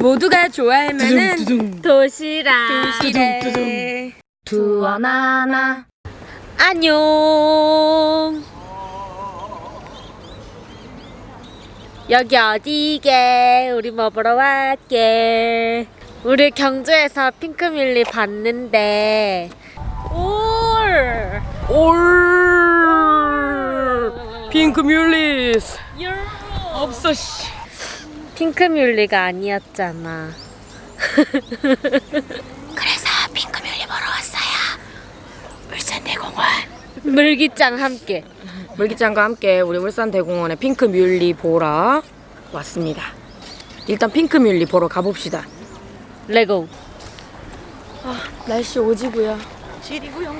모두가 좋아할 만한 두둥. 도시락. 두둥, 두둥. 두원하나. 안녕. 여기 어디게? 우리 뭐 보러 왔게? 우리 경주에서 핑크뮬리 봤는데 올. 올 핑크 뮬리스 없어 씨 핑크뮬리가 아니었잖아. 그래서 핑크뮬리 보러 왔어요. 울산대공원. 물기짱 함께. 물기짱과 함께 우리 울산대공원에 핑크 뮬리 보러 왔습니다 일단 핑크 뮬리 보러 가봅시다 레고. 날씨 오지구야 시리구요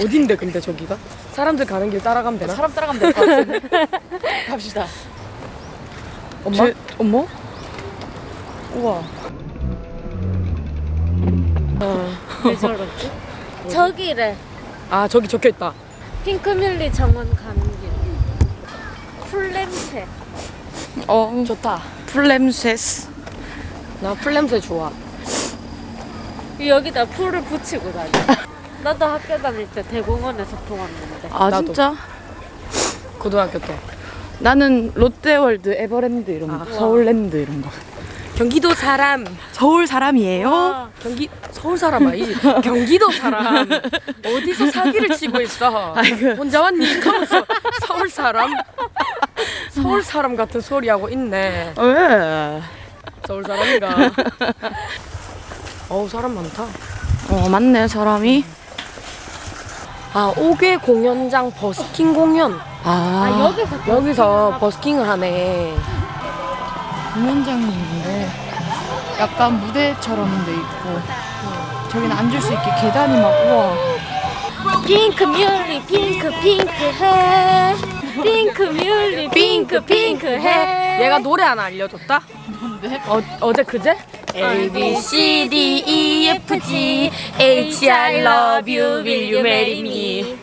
어딘데 근데 저기가? 사람들 가는 길 따라가면 되나? 사람 따라가면 될 것 같은데 갑시다 엄마? 엄마? 우와 왜 저러지? 저기래. 아 저기 적혀 있다 핑크뮬리 정원 가는 길. 풀냄새. 어, 좋다 플렘세스. 나 풀냄새 좋아 여기다 풀을 붙이고 다녀. 나도 학교 다닐 때 대공원에서 보았는데. 아, 나도. 진짜? 고등학교 때 나는 롯데월드, 에버랜드 이런 거, 아. 서울랜드 이런 거. 경기도 사람 서울 사람이에요? 아, 경기 서울 사람 아니지 경기도 사람 어디서 사기를 치고 있어 아이고. 혼자 왔니 하면서 서울 사람 서울 사람 같은 소리 하고 있네 왜? 서울 사람인가 어우 사람 많다 어, 맞네, 사람이. 아 5개 공연장 버스킹 공연 아, 아 여기서 여기서 버스킹을 하네 공연장이 있는데 약간 무대처럼 돼 있고 저기는 앉을 수 있게 계단이 막 우와. 핑크 뮬리 핑크 핑크 해. 핑크 뮬리 핑크 핑크 해. 얘가 노래 하나 알려줬다 뭔데? 어, 어제 그제? A B C D E F G H I love you will you marry me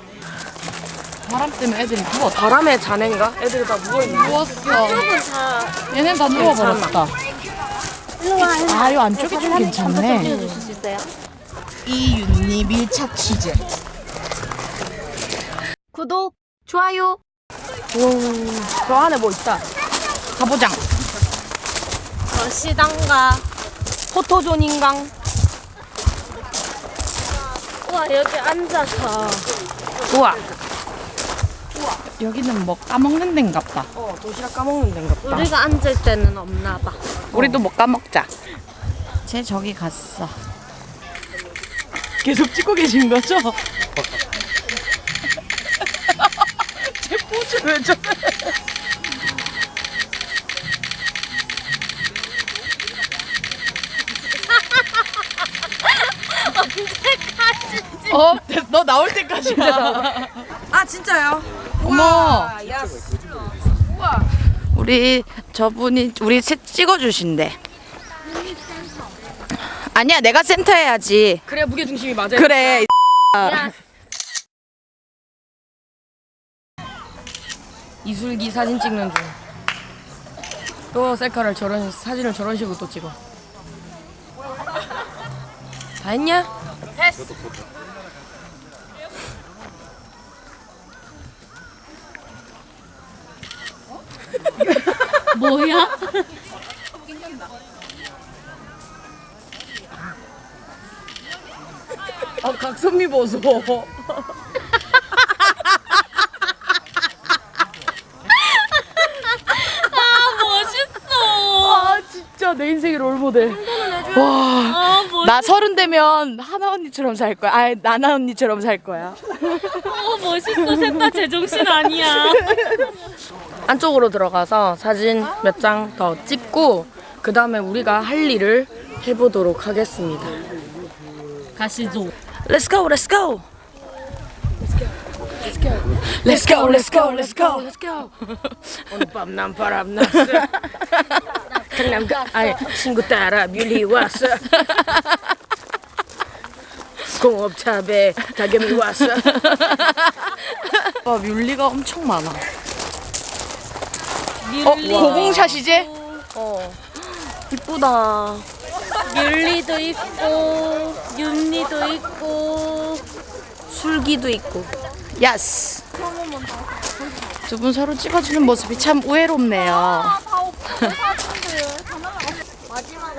바람 때문에 애들이 누웠다. 바람의 잔해인가? 애들이 다 누워있네 누웠어. 조금 다 얘는 다 누워버렸다. 일로 와. 일로 와. 아, 이 안쪽이 좀 괜찮네. 빌려주실 수 있어요? 이윤니 밀착 치즈. 구독, 좋아요. 저 안에 뭐 있다 가보장. 거시당가. 포토존인강 와 여기 앉아서 우와 여기는 뭐 까먹는 데인갑다. 어 도시락 까먹는 데인가 보다 우리가 앉을 때는 없나 봐. 우리도 못 까먹자. 쟤 저기 갔어. 계속 찍고 계신 거죠? 쟤 포즈 왜 저래? 어, 너 나올 때까지야. 아 진짜요? 어머, 야스 우리 저분이 우리 셋 찍어주신대. 아니야, 내가 센터 해야지. 그래 무게 중심이 맞아요 그래. 야, 이술기 사진 찍는 중. 또 셀카를 저런 사진을 저런 식으로 또 찍어. 다 했냐? 뭐야? 아 각선미 보소. 멋있어. 아 진짜 내 인생의 롤모델. 와, 아, 멋, 나 서른 되면 하나 언니처럼 살 거야. 아, 나나 언니처럼 살 거야. 어, 멋있어. 셋 다 제정신 아니야. 안쪽으로 들어가서 사진 몇 장 더 찍고 그 다음에 우리가 할 일을 해보도록 하겠습니다. 가시죠. Let's go, let's go. Let's go, let's go, let's go, let's go. 오늘 밤난 바람 났어. 강남가 아니 친구 따라 뮬리 왔어. 공업탑에 다겸이 왔어. 와, 뮬리가 엄청 많아. 어, 고공샷이지? 어. 이쁘다. 율리도 있고 윤리도 있고 술기도 있고. 야스. 두 분 서로 찍어주는 모습이 참 우애롭네요.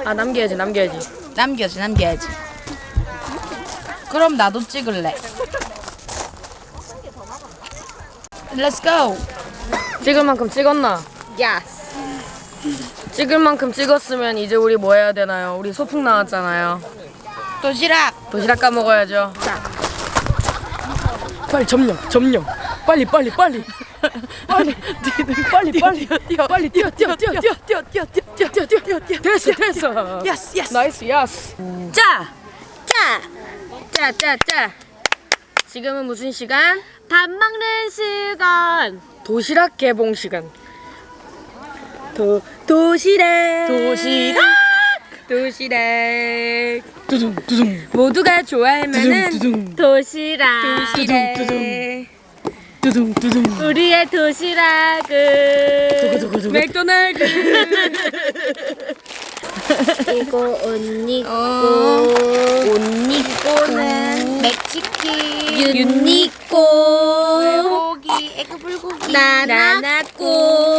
아 남겨야지 남겨야지. 남겨야지, 남겨야지. 그럼 나도 찍을래. Let's go. 찍을 만큼 찍었나? 야스. 찍을 만큼 찍었으면 이제 우리 뭐 해야 되나요? 우리 소풍 나왔잖아요. 도시락. 도시락 까먹어야죠. 빨리 점령, 점령. 빨리, 빨리, 빨리. 빨리, 빨리, 빨리, 뛰어, 빨리 뛰어, 뛰어, 뛰어, 뛰어, 뛰어, 뛰어, 뛰어, 뛰어, 뛰어, 뛰어, 뛰어. 됐어, 됐어. 야스, 야스. 나이스, 야스. 자, 자, 자, 자, 자. 지금은 무슨 시간? 밥 먹는 시간 도시락 개봉 시간. 도 도시락 도시락. 도시락 두둥, 두둥. 모두가 좋아하면은 두둥, 도시락 도시락 두둥, 두둥. 우리의 도시락은 두구 두구. 맥도날드 이거 언니 어. 옷 입고는 맥치킨. 윤니 거 고기, 에그 불고기. 나나 거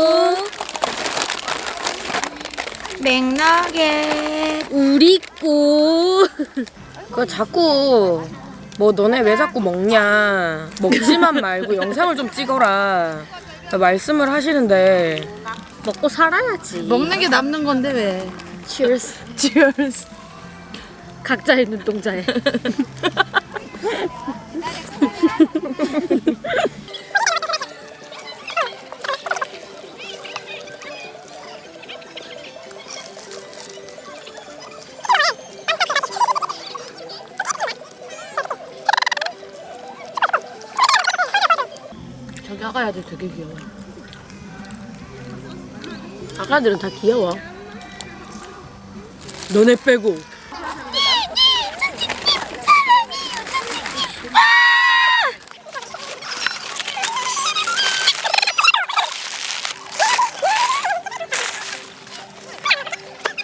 맥너겟. 우리 거 그거 자꾸 뭐 너네 왜 자꾸 먹냐 먹지만 말고 영상을 좀 찍어라 말씀을 하시는데 먹고 살아야지 먹는 게 남는 건데 왜? Cheers Cheers. 각자의 눈동자에 아가야들 되게 귀여워. 아가들은 다 귀여워. 너네 빼고.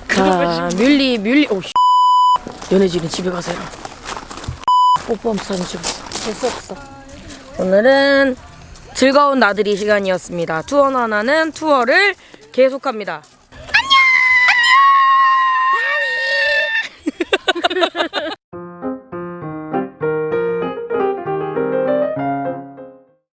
가 뮬리 뮬리 오 씨. 연애진이 집에 가서 해라 뽀뽀하면 사진 찍었어 재수 없어. 오늘은 즐거운 나들이 시간이었습니다. 투어 나나는 투어를 계속합니다.